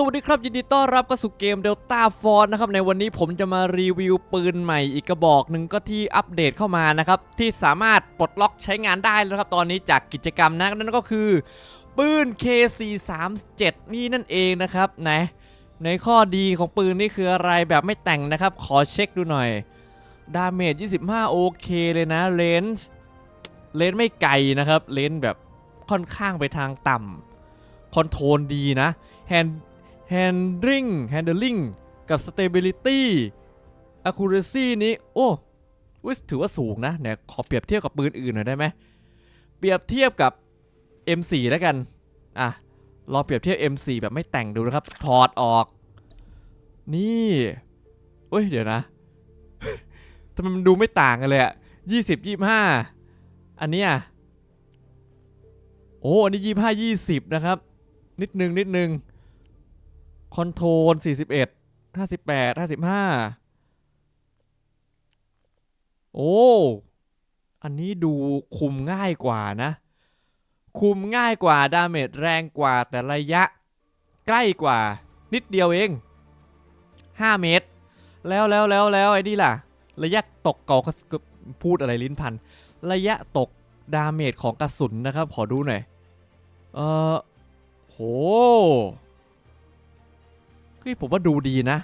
สวัสดีครับ ยินดีต้อนรับเข้าสู่เกม Delta Force นะครับ ในวันนี้ผมจะมารีวิวปืนใหม่อีกกระบอกหนึ่งก็ที่อัปเดตเข้ามานะครับ ที่สามารถปลดล็อกใช้งานได้แล้วครับตอนนี้จากกิจกรรมนะนั่นก็คือ ปืน KC37 นี่นั่นเองนะครับไหนในข้อดีของปืนนี่คืออะไรแบบไม่แต่งนะครับ ขอเช็คดูหน่อยดาเมจ25 โอเคเลยนะเลนส์เลนส์ไม่ไกลนะครับเลนส์แบบค่อนข้างไปทางต่ำคอนโทรลดีนะ hand handling handling กับ stability accuracy นี้ โอ้ถือว่าสูงนะเนี่ยขอเปรียบเทียบกับปืนอื่นหน่อยได้ไหมเปรียบเทียบกับ M4 แล้วกัน อะ ลองเปรียบเทียบ M4 แบบไม่แต่งดูนะครับ ถอดออก นี่เอ้ย เดี๋ยวนะทำไมมันดูไม่ต่างกันเลยอะยี่สิบยี่ห้า อันเนี้ยโอ้ อันนี้ยี่ห้ายี่สิบนะครับ นิดนึงนิดนึง คอนโทรล41 58 55โอ้ อันนี้ดูคุมง่ายกว่านะ คุมง่ายกว่า ดาเมจแรงกว่าแต่ระยะ ใกล้กว่า นิดเดียวเอง 5 เมตร แล้วแล้วแล้วแล้วไอ้นี่ล่ะ ระยะตกเกาพูดอะไรลิ้นพัน ระยะตกดาเมจของกระสุนนะครับ ขอดูหน่อย เออโห ฮ้ยผมว่าดูดีนะ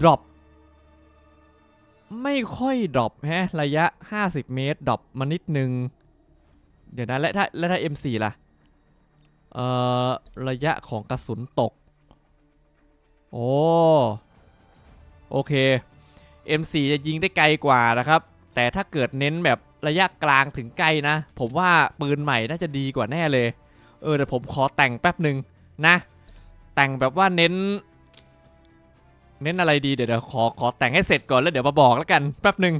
ดรอปไม่ค่อยดรอปฮะระยะ 50 เมตรดรอปมานิดนึง เดี๋ยวนะและถ้าและถ้า M4 ล่ะเอ่อระยะของกระสุนตก โอ้โอเค M4 จะยิงได้ไกลกว่านะครับ แต่ถ้าเกิดเน้นแบบระยะกลางถึงไกลนะ ผมว่าปืนใหม่น่าจะดีกว่าแน่เลย เออเดี๋ยวผมขอแต่งแป๊บหนึ่งนะ แต่งแบบว่าเน้น เน้นอะไรดีเดี๋ยวเดี๋ยวขอขอแต่งให้เสร็จก่อนแล้วเดี๋ยวมาบอกแล้วกันแป๊บหนึ่ง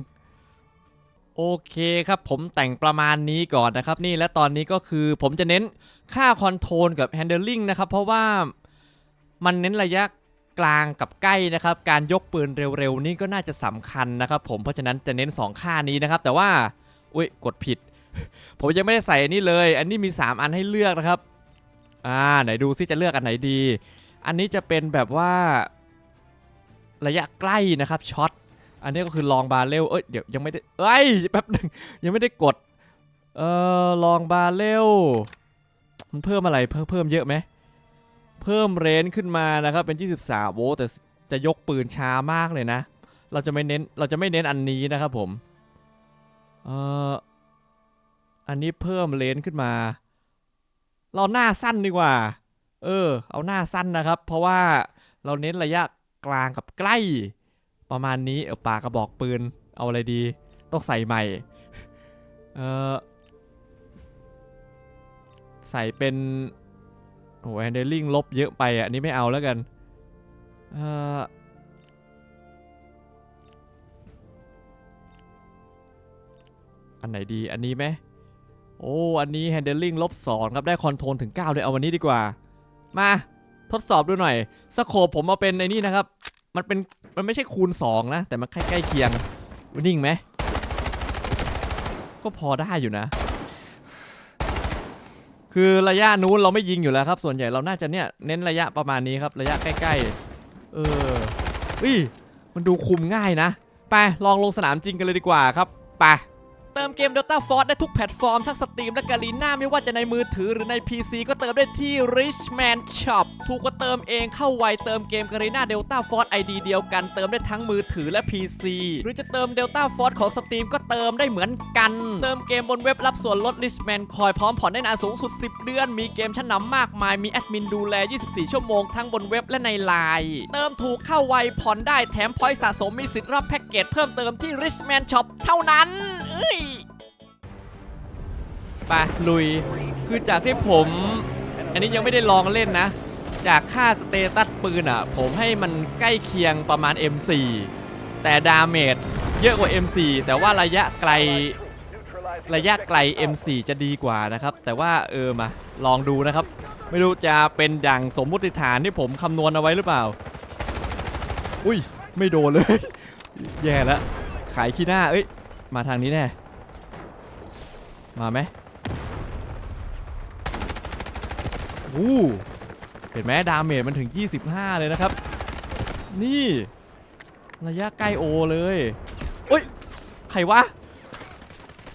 โอเคครับผมแต่งประมาณนี้ก่อนนะครับนี่และตอนนี้ก็คือผมจะเน้นค่าคอนโทรลกับ handling นะครับเพราะว่ามันเน้นระยะกลางกับใกล้นะครับ การยกปืนเร็วๆ นี่ก็น่าจะสำคัญนะครับผมเพราะฉะนั้นจะเน้น 2 ค่านี้นะครับ แต่ว่า อุ้ยกดผิด ผมยังไม่ได้ใส่อันนี้เลย อันนี้มี 3 อันให้เลือกนะครับ อ่าไหนดูซิจะเลือกอันไหนดี อันนี้จะเป็นแบบว่าระยะใกล้นะครับช็อตอันนี้ก็คือลองบาเรลเอ้ยเดี๋ยวยังไม่ได้เอ้ยแป๊บหนึงยังไม่ได้กดเอ่อลองบาเรลมันเพิ่มอะไรเพิ่มเพิ่มเยอะไหมเพิ่มเรนขึ้นมานะครับเป็น 23 โวลต์แต่จะยกปืนช้ามากเลยนะ เราจะไม่เน้นเราจะไม่เน้นอันนี้นะครับผมเอ่ออันนี้เพิ่มเลนขึ้นมา เราหน้าสั้นดีกว่า เออ เอาหน้าสั้นนะครับ เพราะว่าเราเน้นระยะกลางกับใกล้ ประมาณนี้เออปากกระบอกปืน เอาอะไรดี ต้องใส่ใหม่ เออใส่เป็นโอ้แฮนเดลลิงลบเยอะไปอะอันนี้ไม่เอาแล้วกัน เอออันไหนดีอันนี้ไหม โอ้ อันนี้ handling ลบ2ครับ ได้คอนโทรลถึง 9 เลยเอาวันนี้ดีกว่า มาทดสอบดูหน่อย สโคปผมมาเป็นในนี่นะครับ มันเป็น มันไม่ใช่คูณ 2 นะ แต่มันใกล้ใกล้เคียงนิ่งไหม ก็พอได้อยู่นะ คือระยะนู้นเราไม่ยิงอยู่แล้วครับ ส่วนใหญ่เราน่าจะเนี่ยเน้นระยะประมาณนี้ครับ ระยะใกล้ๆ เอออุ้ย มันดูคุมง่ายนะ ไป ลองลงสนามจริงกันเลยดีกว่าครับ ไป เติมเกม Delta Force ได้ทุกแพลตฟอร์ม ทั้งสตรีมและกาลีน่าไม่ว่าจะในมือถือหรือใน PC ก็เติมได้ที่ Richman Shop ถูกก็เติมเองเข้าไวเติมเกมกาลีน่า Delta Force ID เดียวกันเติมได้ทั้งมือถือและ PC หรือจะเติม Delta Force ของสตรีมก็เติมได้เหมือนกัน เติมเกมบนเว็บรับส่วนลด Richman คอยพร้อมผ่อนได้นานสูงสุด 10 เดือน มีเกมชั้นนำมากมายมีแอดมินดูแล 24 ชั่วโมงทั้งบนเว็บและในไลน์เติมถูกเข้าไวผ่อนได้แถมพอยต์สะสมมีสิทธิ์รับแพ็กเกจเพิ่มเติมที่ Richman Shop เท่านั้น ยไปลุย คือจากที่ผม อันนี้ยังไม่ได้ลองเล่นนะ จากค่าสเตตัสปืนอะ ผมให้มันใกล้เคียงประมาณ M4 แต่ดาเมจเยอะกว่า M4 แต่ว่าระยะไกลระยะไกล M4 จะดีกว่านะครับ แต่ว่าเออมาลองดูนะครับ ไม่รู้จะเป็นดังสมมติฐานที่ผมคำนวณเอาไว้หรือเปล่า อุ้ย ไม่โดนเลย แย่แล้วขายขี้หน้า เอ้ย มาทางนี้แน่ มาไหมอู้เห็นไหมดาเมจมันถึง 25 เลยนะครับ นี่ ระยะใกล้โอเลยโอ้ย ใครวะ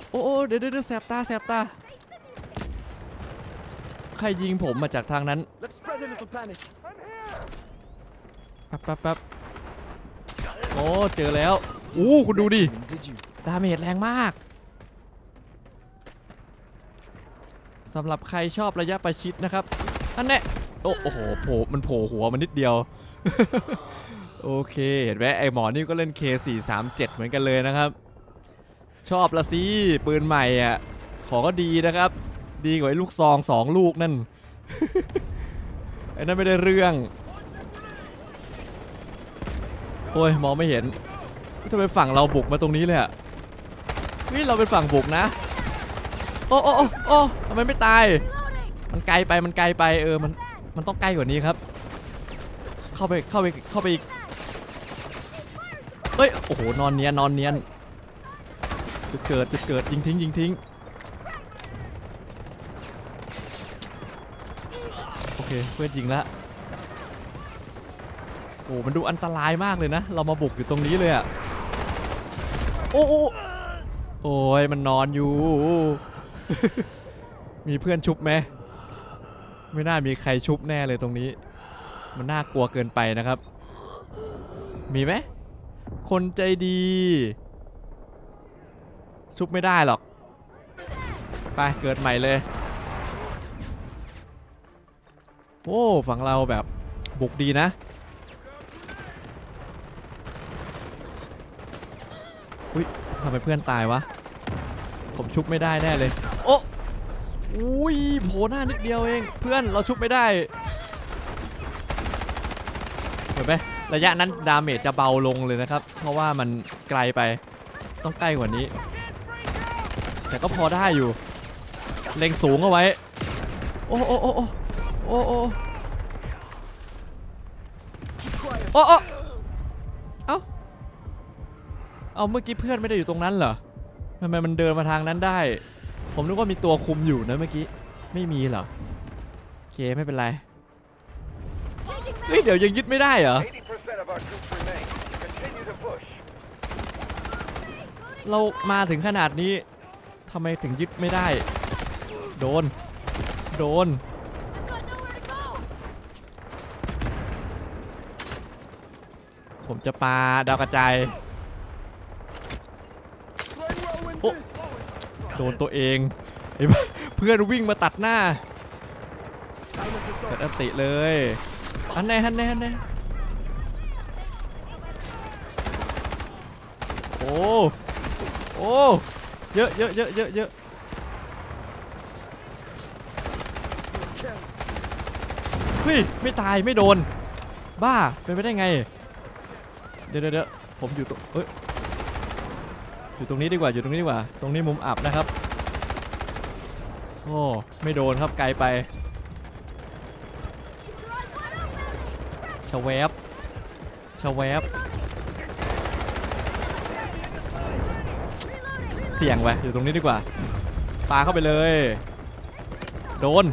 โอ้โอ้เดี๋ยวเดี๋ยวเดี๋ยวแสบตาแสบตา ใครยิงผมมาจากทางนั้น Let's spread a little panic. แป๊บแป๊บแป๊บโอ้ เจอแล้ว อู้ คุณดูดิ Did you? ดาเมจแรงมากสำหรับใครชอบระยะประชิดนะครับ อันเนี้ยโอ้โหโผล่มันโผล่หัวมันนิดเดียว โอเค เห็นไหมไอหมอนี่ก็เล่น K437 เหมือนกันเลยนะครับ ชอบละสิปืนใหม่อะ ของก็ดีนะครับ ดีกว่าไอ้ลูกซองสองลูกนั่น ไอ้นั่นไม่ได้เรื่อง โอ้ยมองไม่เห็นทำไมฝั่งเราบุกมาตรงนี้เลยอะ นี่เราเป็นฝั่งบุกนะ โอ้โอ้โอ้โอ้ทำไมไม่ตาย มันไกลไปมันไกลไปเออมันมันต้องใกล้กว่านี้ครับ เข้าไปเข้าไปเข้าไปอีกเฮ้ยโอ้โหนอนเนียนนอนเนียนจุดเกิดจุดเกิดยิงทิ้งยิงทิ้งโอเคเพื่อนยิงละโอ้มันดูอันตรายมากเลยนะ เรามาบุกอยู่ตรงนี้เลยอะโอ้โอ้ โอ้ยมันนอนอยู่ มีเพื่อนชุบไหมไม่น่ามีใครชุบแน่เลยตรงนี้ มันน่ากลัวเกินไปนะครับ มีไหมคนใจดี ชุบไม่ได้หรอก ไปเกิดใหม่เลย โอ้ฝั่งเราแบบบุกดีนะอุ้ยทำไมเพื่อนตายวะ ผมชุบไม่ได้แน่เลย โอ้อุ้ยโผล่หน้านิดเดียวเอง เพื่อนเราชุบไม่ได้เห็นไหมระยะนั้นดาเมจจะเบาลงเลยนะครับ เพราะว่ามันไกลไปต้องใกล้กว่านี้ แต่ก็พอได้อยู่ เล็งสูงเอาไว้ โอ้โอ้โอ้โอ้โอ้โอ้ Keep quiet. โอ้โอ้เอ้า เอาเมื่อกี้เพื่อนไม่ได้อยู่ตรงนั้นเหรอ ทำไมมันเดินมาทางนั้นได้ ผมนึกว่ามีตัวคุมอยู่นะเมื่อกี้ ไม่มีเหรอโอเคไม่เป็นไร เฮ้ยเดี๋ยวยังยึดไม่ได้เหรอ 80% of our troops remain. Continue to push. เรามาถึงขนาดนี้ทำไมถึงยึดไม่ได้ โดน โดนผมจะปาดาวกระจาย โดนตัวเองเพื่อนวิ่งมาตัดหน้าเกิดอติเลยฮันแน่ฮันแน่ฮันแน่โอ้โอ้เยอะเยอะเยอะเยอะเยอะเฮ้ยไม่ตายไม่โดน บ้าเป็นไปได้ไง เดี๋ยวเดี๋ยวเดี๋ยวผมอยู่ตรงเอ้ย อยู่ตรงนี้ดีกว่าอยู่ตรงนี้ดีกว่า ตรงนี้มุมอับนะครับ โอ้ไม่โดนครับไกลไปชะแวบชะแวบเสี่ยงไปอยู่ตรงนี้ดีกว่าปาเข้าไปเลย โดน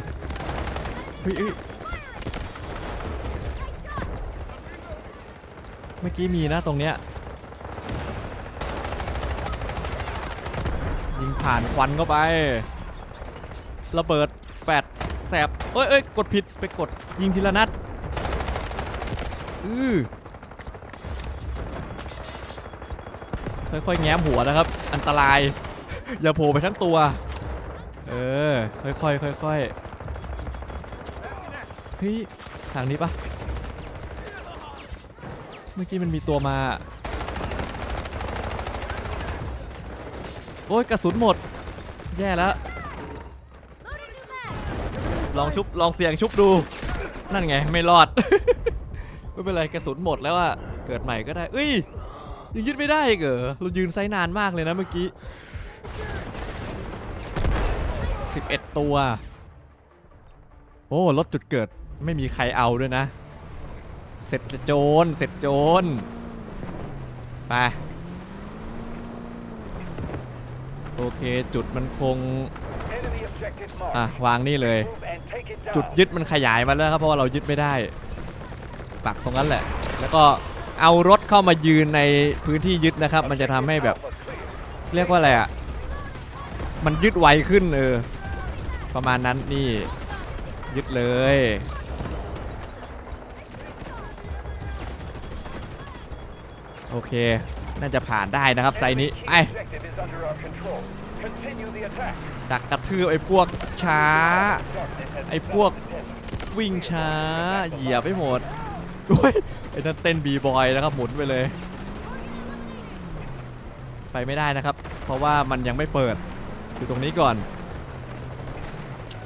เฮ้ยเฮ้ยเมื่อกี้มีนะตรงเนี้ย ยิงผ่านควันเข้าไประเบิดแฟดแสบเอ้ยเอ้ยกดผิดไปกดยิงทีละนัดอือค่อยๆแง้มหัวนะครับ อันตราย อย่าโผล่ไปทั้งตัว เออ ค่อยๆค่อยๆเฮ้ยทางนี้ปะเมื่อกี้มันมีตัวมา โอ้ยกระสุนหมด แย่แล้ว ลองชุบลองเสี่ยงชุบดู นั่นไงไม่รอด ไม่เป็นไรกระสุนหมดแล้วอะเกิดใหม่ก็ได้เอ้ยยังยึดไม่ได้อีกเหรอเรายืนไซนานมากเลยนะเมื่อกี้ 11 ตัว โอ้รถจุดเกิดไม่มีใครเอาด้วยนะ เสร็จโจรเสร็จโจรไป โอเคจุดมันคง Enemy objective อะ marked. วางนี่เลย Move and take Take it จุด down. ยึดมันขยายมาแล้วครับเพราะว่าเรายึดไม่ได้ปักตรงนั้นแหละ แล้วก็เอารถเข้ามายืนในพื้นที่ยึดนะครับ มันจะทำให้แบบ Alpha clear. เรียกว่าอะไรอะมันยึดไวขึ้นเออประมาณนั้นนี่ยึดเลยโอเค น่าจะผ่านได้นะครับไซนี้ไอ้ดักกระทืบไอ้พวกช้า ไอ้พวกวิ่งช้า เหยียบไปหมดด้วยไอ้นั่นเต้นบีบอยนะครับหมุนไปเลย ไปไม่ได้นะครับ เพราะว่ามันยังไม่เปิดอยู่ตรงนี้ก่อน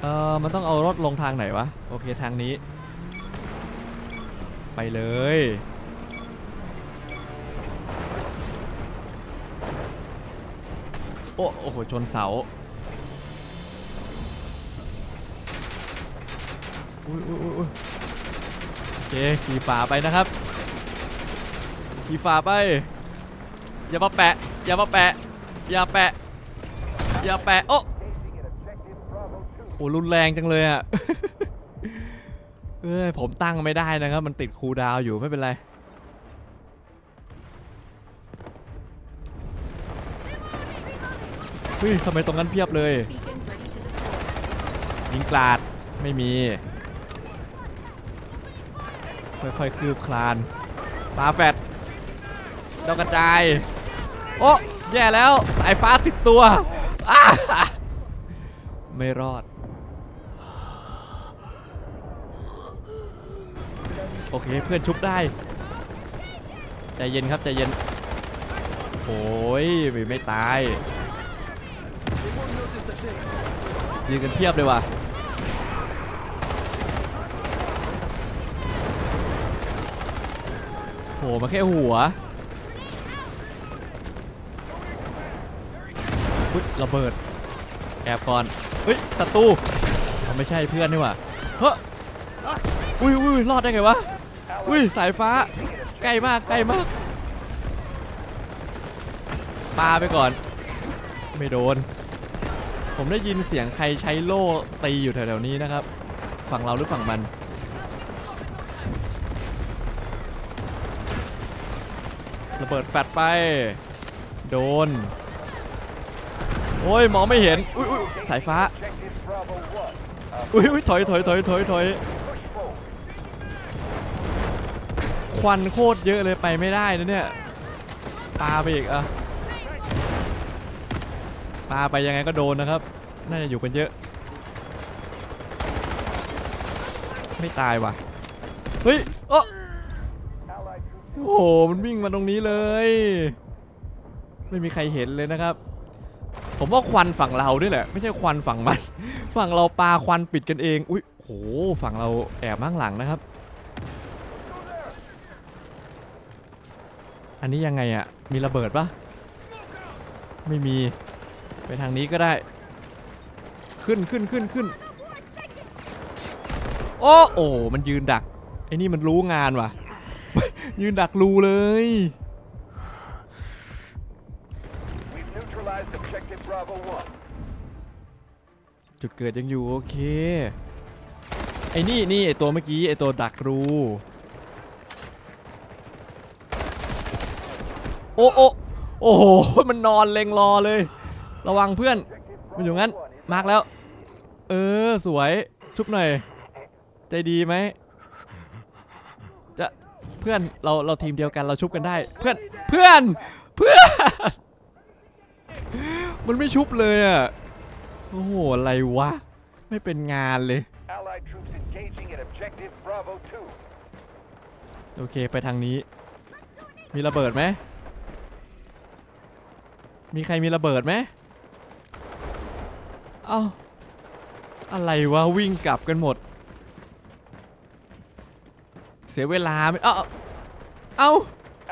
เออมันต้องเอารถลงทางไหนวะ โอเคทางนี้ ไปเลย อ้โอ้โห ชนเสาอุ้ยอุ้ยอุ้ยอุ้ยโอเคขี่ฝาไปนะครับ ขี่ฝาไป อย่ามาแปะ อย่ามาแปะ อย่าแปะ อย่าแปะ โอ้ Engaging at objective Bravo 2. โหรุนแรงจังเลยอะ เอ้ย ผมตั้งไม่ได้นะครับ มันติดคูลดาวน์อยู่ไม่เป็นไร เฮ้ยทำไมตรงนั้นเพียบเลย ยิงกลาดไม่มี ค่อยๆ คืบคลานปาแฟดเจ้ากระจาย โอ้แย่แล้ว สายฟ้าติดตัวอไม่รอด โอเค เพื่อนชุบได้ ใจเย็นครับ ใจเย็นโอ้ยไม่ตาย ยืนกันเพียบเลยว่ะโหมาแค่หัวอุ๊ยระเบิด แอบก่อนเฮ้ยศัตรูเอาไม่ใช่เพื่อนนี่ว่าเฮ้ยอุ้ยอุ้ยรอดได้ไงวะ อุ้ยสายฟ้า ใกล้มากใกล้มากปาไปก่อน ไม่โดน ผมได้ยินเสียงใครใช้โล่ตีอยู่แถวๆนี้นะครับ ฝั่งเราหรือฝั่งมัน ระเบิดแฟดไป โดน โอ้ยมองไม่เห็น อุ้ยอสายฟ้า อุ้ยอุ้ยถอยถอยถอยถอยถอยควันโคตรเยอะเลยไปไม่ได้นะเนี่ย ปาไปอีกอะ ปาไปยังไงก็โดนนะครับ น่าจะอยู่กันเยอะ ไม่ตายว่ะ เฮ้ยโอ้โอ้โห มันวิ่งมาตรงนี้เลย ไม่มีใครเห็นเลยนะครับ ผมว่าควันฝั่งเราด้วยแหละ ไม่ใช่ควันฝั่งมัน ฝั่งเราปาควันปิดกันเอง อุ้ยโห ฝั่งเราแอบข้างหลังนะครับ อันนี้ยังไงอะมีระเบิดปะไม่มี ไปทางนี้ก็ได้ ขึ้นขึ้นขึ้นขึ้นโอ้โอ้มันยืนดักไอ้นี่มันรู้งานว่ะ ยืนดักรูเลย We've neutralized objective Bravo 1. จุดเกิดยังอยู่โอเค ไอ้นี่นี่ไอตัวเมื่อกี้ไอตัวดักรู โอ้โอ้โอ้โหมันนอนเล็งรอเลย ระวังเพื่อน มันอยู่งั้น มาร์กแล้ว เออ สวย ชุบหน่อย ใจดีไหม จะ เพื่อน เรา เราทีมเดียวกัน เราชุบกันได้ เพื่อน เพื่อน เพื่อน มันไม่ชุบเลยอะ โอ้โห อะไรวะ ไม่เป็นงานเลย โอเค ไปทางนี้ มีระเบิดไหมมีใครมีระเบิดไหม เอ้าอะไรวะวิ่งกลับกันหมด เสียเวลาไหมเอ้าเอ้า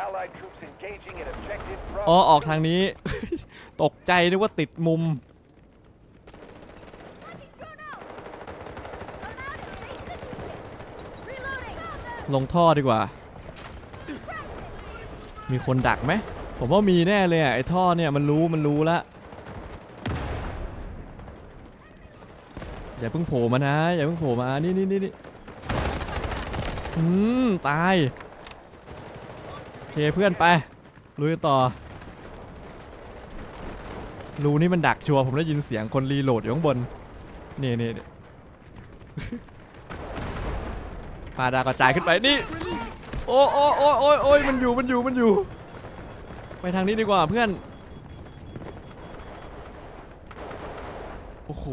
Allied troops engaging at objective Bravo อ๋อออกทางนี้ ตกใจนึกว่าติดมุม ลงท่อดีกว่า มีคนดักไหม ผมว่ามีแน่เลยอะไอ้ท่อเนี่ยมันรู้มันรู้ละ อย่าเพิ่งโผล่มานะ อย่าเพิ่งโผล่มา นี่นี่นี่นี่อืม ตาย โอเคเพื่อนไป ลุยกันต่อ รูนี่มันดักชัวร์ผมได้ยินเสียงคนรีโหลดอยู่ข้างบน นี่นี่พาดากระจายขึ้นไป นี่ โอ้โอ้โอ้โอ้ยโอ้ยมันอยู่ มันอยู่ มันอยู่ ไปทางนี้ดีกว่าเพื่อน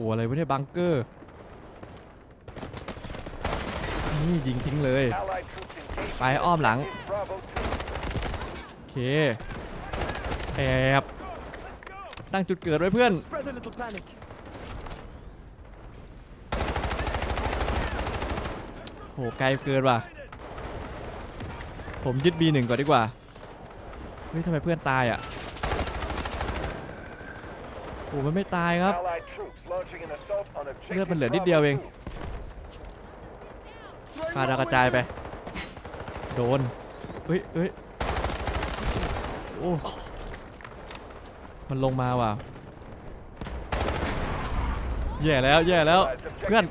อ้อะไรวะเนี่ยบังเกอร์ นี่ยิงทิ้งเลย ไปอ้อมหลัง โอเค แอบ ตั้งจุดเกิดไว้เพื่อน โห ไกลเกินว่ะ ผมยึด B1 ก่อนดีกว่า เฮ้ยทำไมเพื่อนตายอะโอ้มันไม่ตายครับ เลือดมันเหลือนิดเดียวเองพาดาวกระจายไป โดนเฮ้ยเฮ้ยโอ้มันลงมาว่ะแย่แล้วแย่แล้วเพื่อน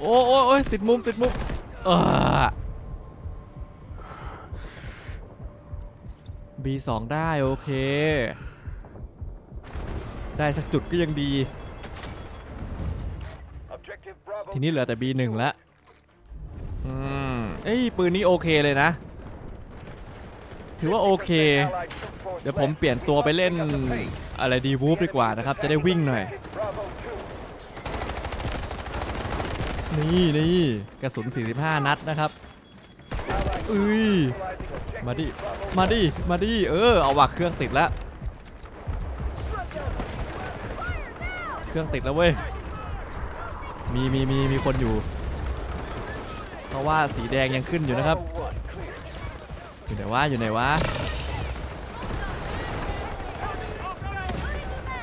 โอ้โอ้โอ้ยติดมุมติดมุมเออ B2 ได้โอเค ได้สักจุดก็ยังดี Objective Bravo ทีนี้เหลือแต่ B1 แล้วอืมเอ้ยปืนนี้โอเคเลยนะ ถือว่าโอเค Allied troop force เดี๋ยวผมเปลี่ยนตัวไปเล่น left. Pick up the pace. อะไรดีวูฟดีกว่านะครับ จะได้วิ่งหน่อย Objective Bravo 2. นี่นี่กระสุน 45 นัดนะครับ Allied เอ้ย neutralizing มาดิ objective Bravo มาดิ มาดิ เออ เอาว่ะเครื่องติดแล้ว เครื่องติดแล้วเว้ย มีมีมีมีคนอยู่ เพราะว่าสีแดงยังขึ้นอยู่นะครับ อยู่ไหนวะอยู่ไหนวะ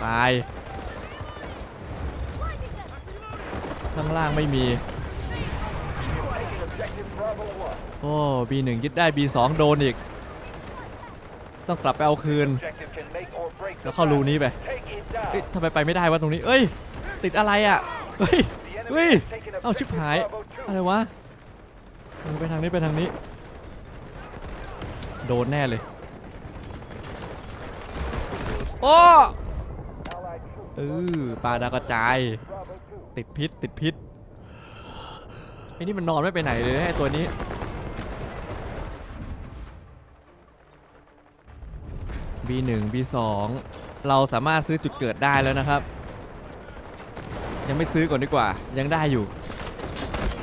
ตาย ข้างล่างไม่มี โอ้ B1 ยึดได้ B2 โดนอีก ต้องกลับไปเอาคืน แล้วเข้ารูนี้ไปทำไมไปไม่ได้วะตรงนี้ เอ้ย ติดอะไรอะ เฮ้ย เฮ้ย has taken เอ้าชิบ objective หาย Bravo 2. อะไรวะเออไปทางนี้ไปทางนี้ โดนแน่เลย โอ้ Allied troops เออปลาดาวกระจาย Bravo 2. ติดพิษติดพิษไอ้นี่มันนอนไม่ไปไหนเลยนะไอ้ตัวนี้ B1 B2 เราสามารถซื้อจุดเกิดได้แล้วนะครับ ยังไม่ซื้อก่อนดีกว่า ยังได้อยู่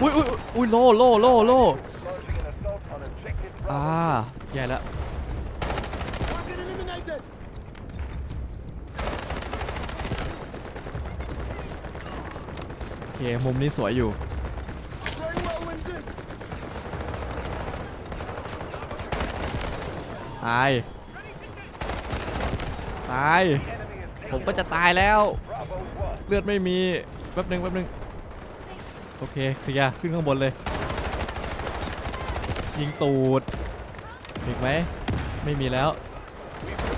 อุ้ยอุ้ยอุ้ยโลโลโลโลอ่าแย่แล้วโอเค มุมนี้สวยอยู่ ตาย ตาย ผมก็จะตายแล้ว เลือดไม่มี แป๊บหนึ่งแป๊บหนึ่งโอเคเคลียร์ขึ้นข้างบนเลย ยิงตูดมีอีกไหมไม่มีแล้ว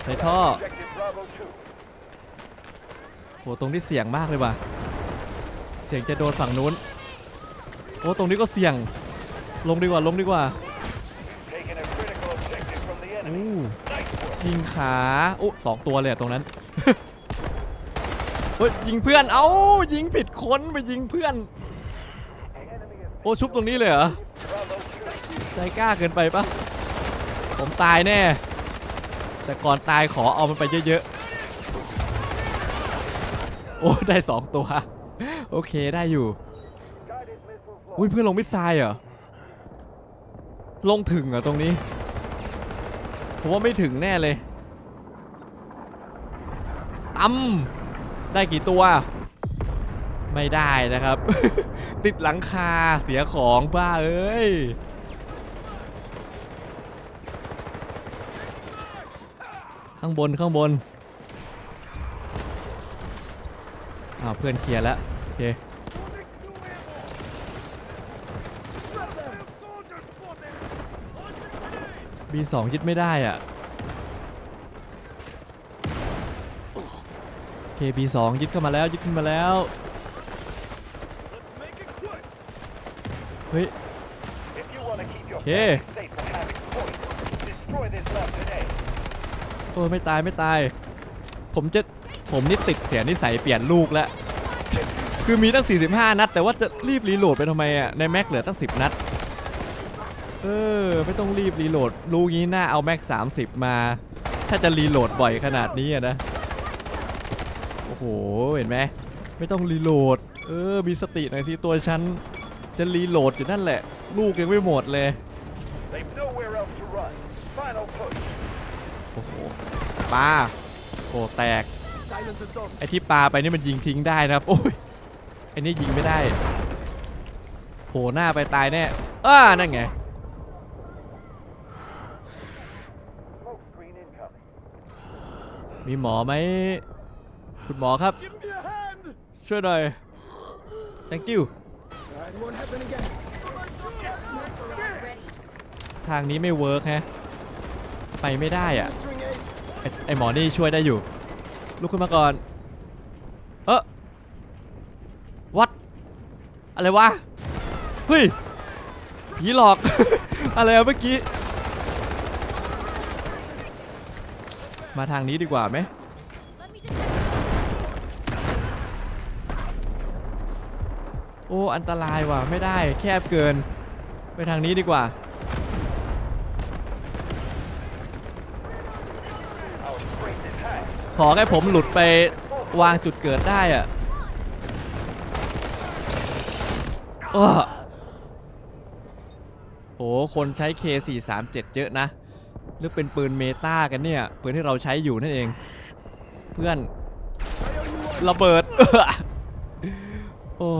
ในท่อ Objective Bravo 2. โหตรงนี้เสี่ยงมากเลยว่ะ เสี่ยงจะโดนฝั่งนู้น โอ้ตรงนี้ก็เสี่ยง ลงดีกว่าลงดีกว่า Taking a critical objective from the อู้ enemy. Nice work. ยิงขาโอ้สองตัวเลยอะตรงนั้น เฮ้ยยิงเพื่อนเอ้ายิงผิดคนไปยิงเพื่อน โอ้ชุบตรงนี้เลยเหรอใจกล้าเกินไปปะผมตายแน่ แต่ก่อนตายขอเอามันไปเยอะๆ โอ้ได้สองตัว โอเคได้อยู่อุ้ยเพื่อนลงมิสไซล์เหรอ ลงถึงเหรอตรงนี้ ผมว่าไม่ถึงแน่เลยตั้ม ได้กี่ตัว ไม่ได้นะครับ ติดหลังคาเสียของบ้าเอ้ยข้างบนข้างบนอ่าวเพื่อนเคลียร์แล้วโอเค B2 ยึดไม่ได้อะ โอเค B2 ยึดเข้ามาแล้วยึดขึ้นมาแล้ว เฮ้ย If you want to keep your Okay. family safe from having points, destroy this lab today. โอ้ไม่ตายไม่ตาย ผมจะผมนี่ติดเสียนิสัยเปลี่ยนลูกแล้ว คือมีตั้ง 45 นัด แต่ว่าจะรีบรีโหลดไปทำไมอะในแม็กเหลือตั้ง 10 นัด เออ ไม่ต้องรีบรีโหลดลูกนี้น่าเอาแม็ก30 มา ถ้าจะรีโหลดบ่อยขนาดนี้อะนะ อ้โห เห็นไหมไม่ต้องรีโหลด เออ มีสติหน่อยสิตัวฉัน จะรีโหลดอยู่นั่นแหละ ลูกยังไม่หมดเลย They've nowhere else to run. Final push. โอ้โหปาโอ้แตก Silent assault. ไอที่ปาไปนี่มันยิงทิ้งได้นะครับ โอ้ยไอนี่ยิงไม่ได้โผล่หน้าไปตายแน่อ้านั่นไง Smoke screen incoming. มีหมอไหม คุณหมอครับ Give me a hand. ช่วยหน่อย thank you Uh, it won't happen again. Smoke barrage ready. ทางนี้ไม่เวิร์กแฮะ ไปไม่ได้อะ String eight. ไอไอหมอนี่ช่วยได้อยู่ ลุกขึ้นมาก่อน เออวัด อะไรวะ เฮ้ย ผีหลอก อะไรอะเมื่อกี้ มาทางนี้ดีกว่าไหม อ้อันตรายว่ะไม่ได้แคบเกิน ไปทางนี้ดีกว่าขอแค่ผมหลุดไปวางจุดเกิดได้อะโอ้โห คนใช้ K437 เยอะนะ หรือเป็นปืนเมตากันเนี่ย ปืนที่เราใช้อยู่นั่นเอง เพื่อน ระเบิด โอ้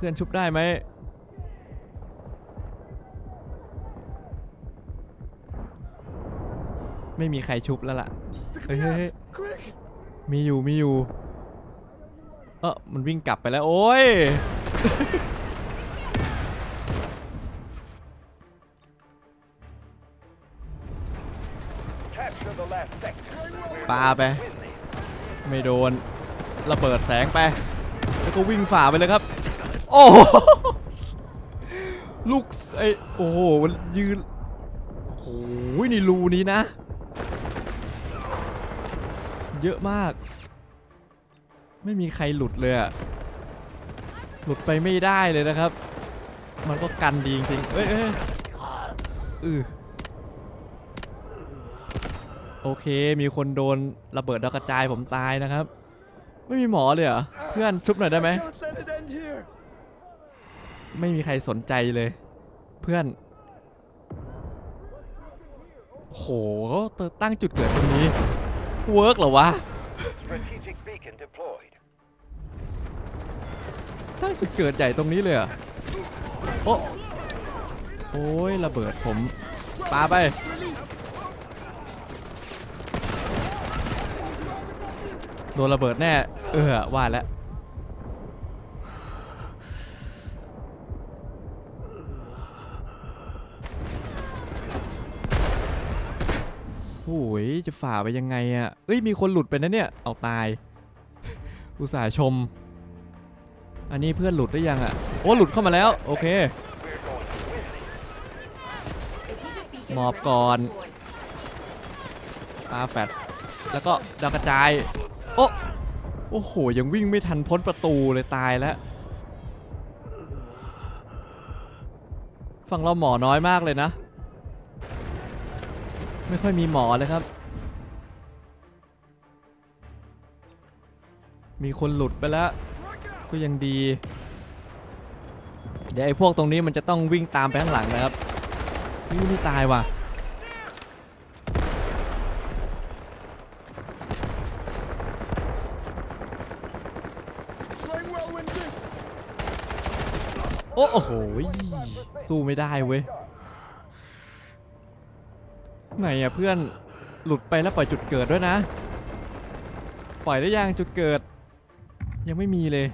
พื่อนชุบได้ไหมไม่มีใครชุบแล้วล่ะ Pick Hey, me hey, up. hey. Quick. มีอยู่มีอยู่ เออมันวิ่งกลับไปแล้ว โอ้ย Capture the last sector. ปาไป ไม่โดน ระเบิดแสงไป แล้วก็วิ่งฝ่าไปเลยครับ โอ้โหลูกไอโอ้โหมันยืนโอ้โหนี่รูนี้นะ เยอะมาก ไม่มีใครหลุดเลยอะหลุดไปไม่ได้เลยนะครับ มันก็กันดีจริงๆเอ้ยเอ้ยออโอเค มีคนโดนระเบิดดาวกระจายผมตายนะครับ ไม่มีหมอเลยเหรอ เพื่อนชุบหน่อยได้ไหม ไม่มีใครสนใจเลย เพื่อนโหตั้งจุดเกิดตรงนี้ เวิร์กเหรอวะ Strategic beacon deployed. ตั้งจุดเกิดใหญ่ตรงนี้เลยเหรอโอ้โอ้ยระเบิดผมปาไป โดนระเบิดแน่ เออว่าแล้ว โอ้ยจะฝ่าไปยังไงอะ่ะเอ้ยมีคนหลุดไปนะเนี่ย เอาตาย อุตส่าห์ชม อันนี้เพื่อนหลุดได้ยังอะ่ะ โอ้หลุดเข้ามาแล้ว โอเค หมอบก่อนปาแฟดแล้วก็ดาวกระจาย โอ้โอ้โห ยังวิ่งไม่ทันพ้นประตูเลยตายแล้ว ฝั่งเราหมอน้อยมากเลยนะ ไม่ค่อยมีหมอเลยครับ มีคนหลุดไปแล้ว ก็ยังดี เดี๋ยวไอ้พวกตรงนี้มันจะต้องวิ่งตามไปข้างหลังนะครับนี่ไม่ตายว่ะโอ้โอ้โหสู้ไม่ได้เว้ย ไหนอะเพื่อนหลุดไปแล้วปล่อยจุดเกิดด้วยนะ ปล่อยได้ยังจุดเกิด ยังไม่มีเลย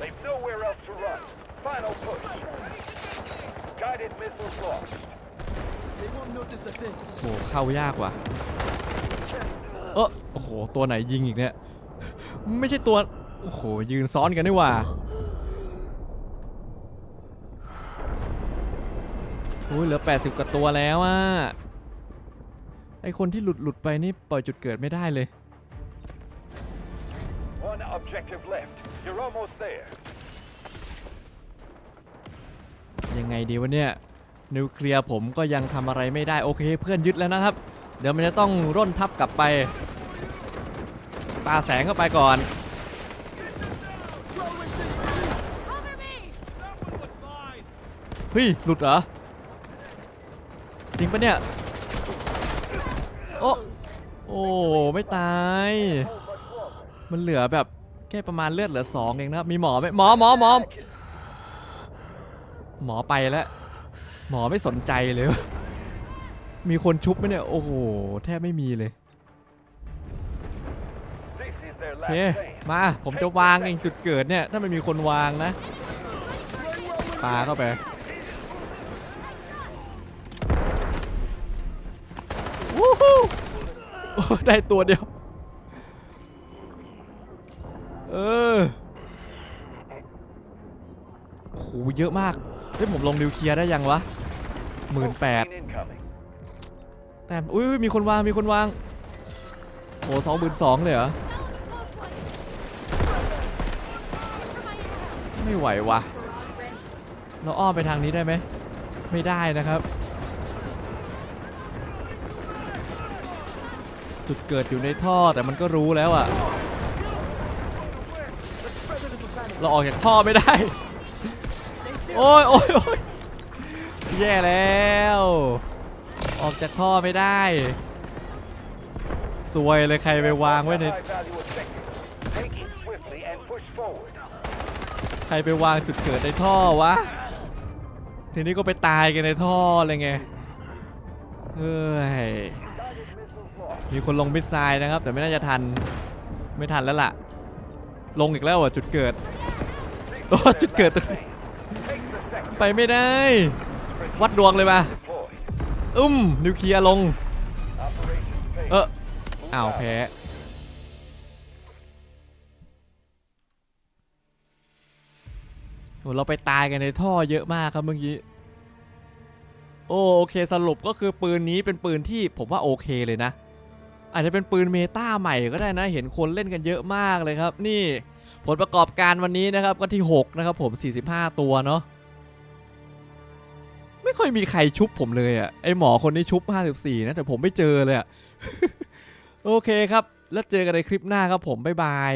They've nowhere else to run. Final push. Guided missiles launched. They They won't notice a thing. โอ้เข้ายากว่ะ เออโอ้โห ตัวไหนยิงอีกเนี่ย ไม่ใช่ตัว โอ้โห ยืนซ้อนกันนี่หว่า อุ้ยเหลือ 80กว่าตัวแล้วอะไอคนที่หลุดหลุดไปนี่ปล่อยจุดเกิดไม่ได้เลย One objective left. You're almost there. ยังไงดีวะเนี่ยนิวเคลียร์ผมก็ยังทำอะไรไม่ได้โอเคเพื่อนยึดแล้วนะครับ เดี๋ยวมันจะต้องร่นทับกลับไปปาแสงเข้าไปก่อน Cover me! เฮ้ย หลุดเหรอ จริงปะเนี่ย โอ้โอ้ไม่ตาย มันเหลือแบบแค่ประมาณเลือดเหลือสองเองนะครับ มีหมอไหมหมอหมอหมอหมอไปแล้ว หมอไม่สนใจเลย มีคนชุบไหมเนี่ย โอ้โห แทบไม่มีเลยโอเค มา ผมจะวางเองจุดเกิดเนี่ย ถ้าไม่มีคนวางนะปาเข้าไป วู้ฮู้โอ้ได้ตัวเดียว เออโอ้โหเยอะมากเฮ้ยผมลงนิวเคลียร์ได้ยังวะหมื่นแปดแต่อุ้ยมีคนวางมีคนวางโอ้สองหมื่นสองเลยเหรอ ไม่ไหววะเราอ้อมไปทางนี้ได้ไหม ไม่ได้นะครับ จุดเกิดอยู่ในท่อแต่มันก็รู้แล้วอะเราออกจากท่อไม่ได้ โอ้ยโอ้ยโอ้ยแย่แล้ว ออกจากท่อไม่ได้สวยเลยใครไปวางไว้ในใครไปวางจุดเกิดในท่อวะ ทีนี้ก็ไปตายกันในท่อเลยไงเฮ้ย มีคนลงมิสไซล์นะครับ แต่ไม่น่าจะทันไม่ทันแล้วล่ะ ลงอีกแล้วอะจุดเกิดโอ้จุดเกิดตรงไปไม่ได้ วัดดวงเลยมาอุ้มนิวเคลียร์ลง เอออ้าวแพ้เราไปตายกันในท่อเยอะมากครับเมื่อกี้ โอโอเคสรุปก็คือปืนนี้เป็นปืนที่ผมว่าโอเคเลยนะ อาจจะเป็นปืนเมตาใหม่ก็ได้นะ เห็นคนเล่นกันเยอะมากเลยครับ นี่ผลประกอบการวันนี้นะครับก็ที่ 6 นะครับผม 45 ตัวเนาะไม่ค่อยมีใครชุบผมเลยอะ่ะไอหมอคนนี้ชุบ 54 นะ แต่ผมไม่เจอเลยอะโอเคครับ แล้วเจอกันในคลิปหน้าครับผม บ๊ายบาย